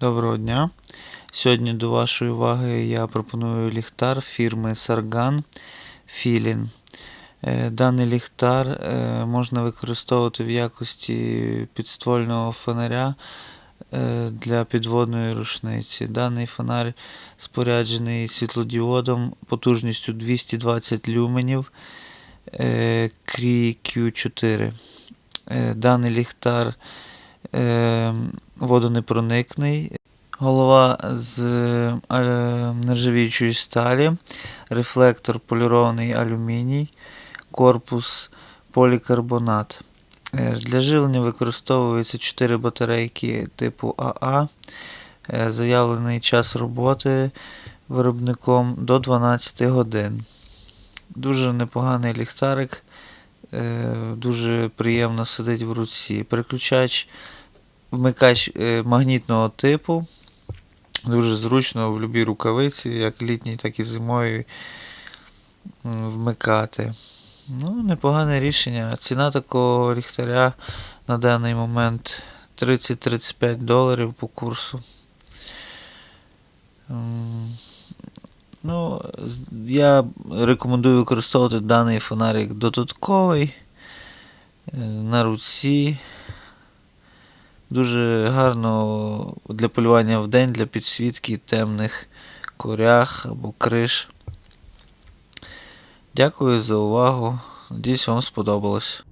Доброго дня. Сьогодні до вашої уваги я пропоную ліхтар фірми Sargan Filin. Е, Даний ліхтар е, можна використовувати в якості підствольного фонаря е, для підводної рушниці. Даний фонар споряджений світлодіодом потужністю 220 люменів Cree Q4. Е, Даний ліхтар водонепроникний. Голова з е, нержавіючої сталі, рефлектор полірований алюміній, корпус полікарбонат. Е, Для живлення використовуються 4 батарейки типу АА. Е, Заявлений час роботи виробником до 12 годин. Дуже непоганий ліхтарик, дуже приємно сидить в руці. Переключач вмикач е, магнітного типу. Дуже зручно в будь-якій рукавиці, як літній, так і зимовій м, вмикати. Ну, непогане рішення. Ціна такого ліхтаря на даний момент 30-35 доларів по курсу. Ну, я рекомендую використовувати даний фонарик додатковий е, на руці. Дуже гарно для полювання в день, для підсвітки темних корях або криш. Дякую за увагу. Надіюсь, вам сподобалось.